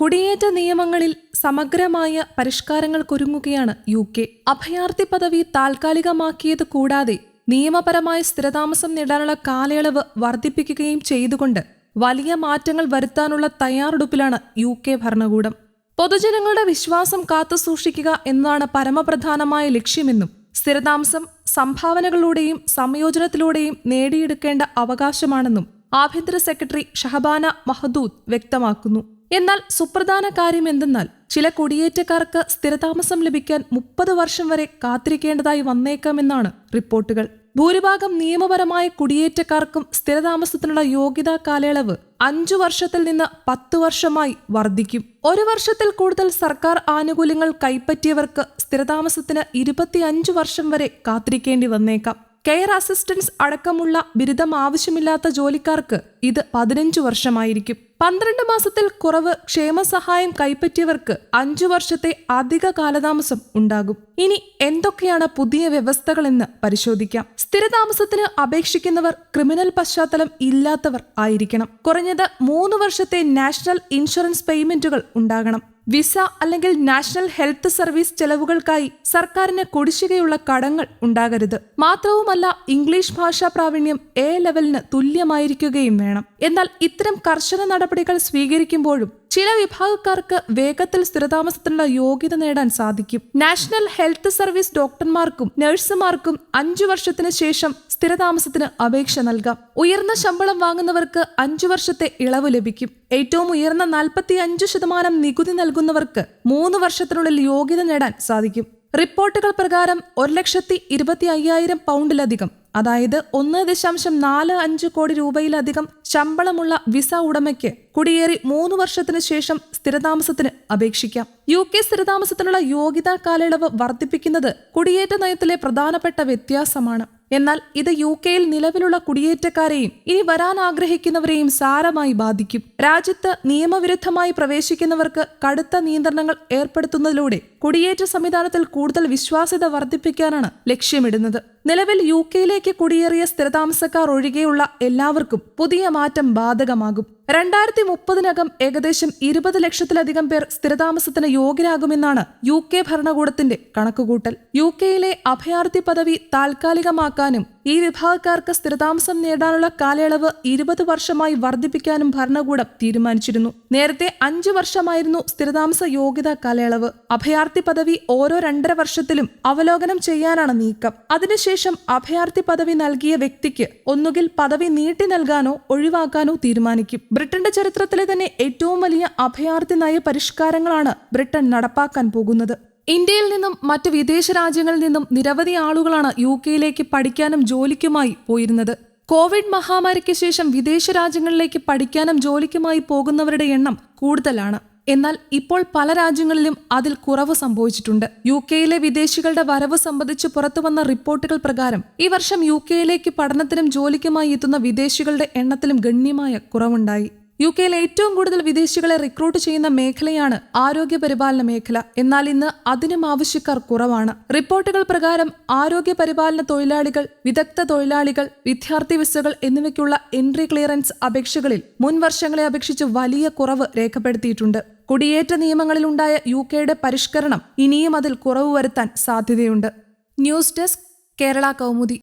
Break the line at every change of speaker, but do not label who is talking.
കുടിയേറ്റ നിയമങ്ങളിൽ സമഗ്രമായ പരിഷ്കാരങ്ങൾക്കൊരുങ്ങുകയാണ് യു കെ. അഭയാർത്ഥി പദവി താൽക്കാലികമാക്കിയത് കൂടാതെ നിയമപരമായ സ്ഥിരതാമസം നേടാനുള്ള കാലയളവ് വർദ്ധിപ്പിക്കുകയും ചെയ്തുകൊണ്ട് വലിയ മാറ്റങ്ങൾ വരുത്താനുള്ള തയ്യാറെടുപ്പിലാണ് യു കെ ഭരണകൂടം. പൊതുജനങ്ങളുടെ വിശ്വാസം കാത്തുസൂക്ഷിക്കുക എന്നതാണ് പരമപ്രധാനമായ ലക്ഷ്യമെന്നും സ്ഥിരതാമസം സംഭാവനകളിലൂടെയും സംയോജനത്തിലൂടെയും നേടിയെടുക്കേണ്ട അവകാശമാണെന്നും ആഭ്യന്തര സെക്രട്ടറി ഷഹബാന മഹദൂദ് വ്യക്തമാക്കുന്നു. എന്നാൽ സുപ്രധാന കാര്യം എന്തെന്നാൽ ചില കുടിയേറ്റക്കാർക്ക് സ്ഥിരതാമസം ലഭിക്കാൻ മുപ്പത് വർഷം വരെ കാത്തിരിക്കേണ്ടതായി വന്നേക്കാമെന്നാണ് റിപ്പോർട്ടുകൾ. ഭൂരിഭാഗം നിയമപരമായ കുടിയേറ്റക്കാർക്കും സ്ഥിരതാമസത്തിനുള്ള യോഗ്യതാ കാലയളവ് അഞ്ചു വർഷത്തിൽ നിന്ന് പത്ത് വർഷമായി വർദ്ധിക്കും. ഒരു വർഷത്തിൽ കൂടുതൽ സർക്കാർ ആനുകൂല്യങ്ങൾ കൈപ്പറ്റിയവർക്ക് സ്ഥിരതാമസത്തിന് ഇരുപത്തിയഞ്ചു വർഷം വരെ കാത്തിരിക്കേണ്ടി വന്നേക്കാം. കെയർ അസിസ്റ്റൻസ് അടക്കമുള്ള ബിരുദം ആവശ്യമില്ലാത്ത ജോലിക്കാർക്ക് ഇത് പതിനഞ്ചു വർഷമായിരിക്കും. പന്ത്രണ്ട് മാസത്തിൽ കുറവ് ക്ഷേമസഹായം കൈപ്പറ്റിയവർക്ക് അഞ്ചു വർഷത്തെ അധിക കാലതാമസം ഉണ്ടാകും. ഇനി എന്തൊക്കെയാണ് പുതിയ വ്യവസ്ഥകളെന്ന് പരിശോധിക്കാം. സ്ഥിരതാമസത്തിന് അപേക്ഷിക്കുന്നവർ ക്രിമിനൽ പശ്ചാത്തലം ഇല്ലാത്തവർ ആയിരിക്കണം. കുറഞ്ഞത് മൂന്ന് വർഷത്തെ നാഷണൽ ഇൻഷുറൻസ് പേയ്മെന്റുകൾ ഉണ്ടാകണം. വിസ അല്ലെങ്കിൽ നാഷണൽ ഹെൽത്ത് സർവീസ് ചെലവുകൾക്കായി സർക്കാരിന് കുടിശ്ശികയുള്ള കടങ്ങൾ ഉണ്ടാകരുത്. മാത്രവുമല്ല ഇംഗ്ലീഷ് ഭാഷാ പ്രാവീണ്യം എ ലെവലിന് തുല്യമായിരിക്കുകയും വേണം. എന്നാൽ ഇത്തരം കർശന നടപടികൾ സ്വീകരിക്കുമ്പോഴും ചില വിഭാഗക്കാർക്ക് വേഗത്തിൽ സ്ഥിരതാമസത്തിനുള്ള യോഗ്യത നേടാൻ സാധിക്കും. നാഷണൽ ഹെൽത്ത് സർവീസ് ഡോക്ടർമാർക്കും നഴ്സുമാർക്കും അഞ്ചു വർഷത്തിന് ശേഷം സ്ഥിരതാമസത്തിന് അപേക്ഷ നൽകാം. ഉയർന്ന ശമ്പളം വാങ്ങുന്നവർക്ക് അഞ്ചു വർഷത്തെ ഇളവ് ലഭിക്കും. ഏറ്റവും ഉയർന്ന നാൽപ്പത്തി അഞ്ച് ശതമാനം നികുതി നൽകുന്നവർക്ക് മൂന്ന് വർഷത്തിനുള്ളിൽ യോഗ്യത നേടാൻ സാധിക്കും. റിപ്പോർട്ടുകൾ പ്രകാരം ഒരു ലക്ഷത്തി ഇരുപത്തി അയ്യായിരം പൗണ്ടിലധികം അതായത് ഒന്ന് ദശാംശം നാല് അഞ്ച് കോടി രൂപയിലധികം ശമ്പളമുള്ള വിസ ഉടമയ്ക്ക് കുടിയേറി മൂന്ന് വർഷത്തിന് ശേഷം സ്ഥിരതാമസത്തിന് അപേക്ഷിക്കാം. യു കെ സ്ഥിരതാമസത്തിനുള്ള യോഗ്യതാ കാലയളവ് വർദ്ധിപ്പിക്കുന്നത് കുടിയേറ്റ നയത്തിലെ പ്രധാനപ്പെട്ട വ്യത്യാസമാണ്. എന്നാൽ ഇത് യു കെയിൽ നിലവിലുള്ള കുടിയേറ്റക്കാരെയും ഇനി വരാൻ ആഗ്രഹിക്കുന്നവരെയും സാരമായി ബാധിക്കും. രാജ്യത്ത് നിയമവിരുദ്ധമായി പ്രവേശിക്കുന്നവർക്ക് കടുത്ത നിയന്ത്രണങ്ങൾ ഏർപ്പെടുത്തുന്നതിലൂടെ കുടിയേറ്റ സംവിധാനത്തിൽ കൂടുതൽ വിശ്വാസ്യത വർദ്ധിപ്പിക്കാനാണ് ലക്ഷ്യമിടുന്നത്. നിലവിൽ യു കെയിലേക്ക് കുടിയേറിയ സ്ഥിരതാമസക്കാർ ഒഴികെയുള്ള എല്ലാവർക്കും പുതിയ മാറ്റം ബാധകമാകും. രണ്ടായിരത്തി മുപ്പതിനകം ഏകദേശം ഇരുപത് ലക്ഷത്തിലധികം പേർ സ്ഥിരതാമസത്തിന് യോഗ്യരാകുമെന്നാണ് യു കെ ഭരണകൂടത്തിന്റെ കണക്കുകൂട്ടൽ. യു കെയിലെ അഭയാർത്ഥി പദവി താൽക്കാലികമാക്കാനും ഈ വിഭാഗക്കാർക്ക് സ്ഥിരതാമസം നേടാനുള്ള കാലയളവ് ഇരുപത് വർഷമായി വർദ്ധിപ്പിക്കാനും ഭരണകൂടം തീരുമാനിച്ചിരുന്നു. നേരത്തെ അഞ്ചു വർഷമായിരുന്നു സ്ഥിരതാമസ യോഗ്യതാ കാലയളവ്. അഭയാർത്ഥി പദവി ഓരോ രണ്ടര വർഷത്തിലും അവലോകനം ചെയ്യാനാണ് നീക്കം. അതിനുശേഷം അഭയാർത്ഥി പദവി നൽകിയ വ്യക്തിക്ക് ഒന്നുകിൽ പദവി നീട്ടി നൽകാനോ ഒഴിവാക്കാനോ തീരുമാനിക്കും. ബ്രിട്ടന്റെ ചരിത്രത്തിലെ തന്നെ ഏറ്റവും വലിയ അഭയാർത്ഥി നയ പരിഷ്കാരങ്ങളാണ് ബ്രിട്ടൻ നടപ്പാക്കാൻ പോകുന്നത്. ഇന്ത്യയിൽ നിന്നും മറ്റ് വിദേശ രാജ്യങ്ങളിൽ നിന്നും നിരവധി ആളുകളാണ് യു കെയിലേക്ക് പഠിക്കാനും ജോലിക്കുമായി പോയിരുന്നത്. കോവിഡ് മഹാമാരിക്ക് ശേഷം വിദേശ രാജ്യങ്ങളിലേക്ക് പഠിക്കാനും ജോലിക്കുമായി പോകുന്നവരുടെ എണ്ണം കൂടുതലാണ്. എന്നാൽ ഇപ്പോൾ പല രാജ്യങ്ങളിലും അതിൽ കുറവ് സംഭവിച്ചിട്ടുണ്ട്. യു കെയിലെ വിദേശികളുടെ വരവ് സംബന്ധിച്ച് പുറത്തുവന്ന റിപ്പോർട്ടുകൾ പ്രകാരം ഈ വർഷം യു കെയിലേക്ക് പഠനത്തിനും ജോലിക്കുമായി എത്തുന്ന വിദേശികളുടെ എണ്ണത്തിലും ഗണ്യമായ കുറവുണ്ടായി. യു കെയിൽ ഏറ്റവും കൂടുതൽ വിദേശികളെ റിക്രൂട്ട് ചെയ്യുന്ന മേഖലയാണ് ആരോഗ്യ പരിപാലന മേഖല. എന്നാൽ ഇന്ന് അതിനും ആവശ്യക്കാർ കുറവാണ്. റിപ്പോർട്ടുകൾ പ്രകാരം ആരോഗ്യ പരിപാലന തൊഴിലാളികൾ വിദഗ്ധ തൊഴിലാളികൾ വിദ്യാർത്ഥി വിസകൾ എന്നിവയ്ക്കുള്ള എൻട്രി ക്ലിയറൻസ് അപേക്ഷകളിൽ മുൻ വർഷങ്ങളെ അപേക്ഷിച്ച് വലിയ കുറവ് രേഖപ്പെടുത്തിയിട്ടുണ്ട്. കുടിയേറ്റ നിയമങ്ങളിലുണ്ടായ യു കെയുടെ പരിഷ്കരണം ഇനിയും അതിൽ കുറവ് വരുത്താൻ സാധ്യതയുണ്ട്. News desk Kerala Kaumudi.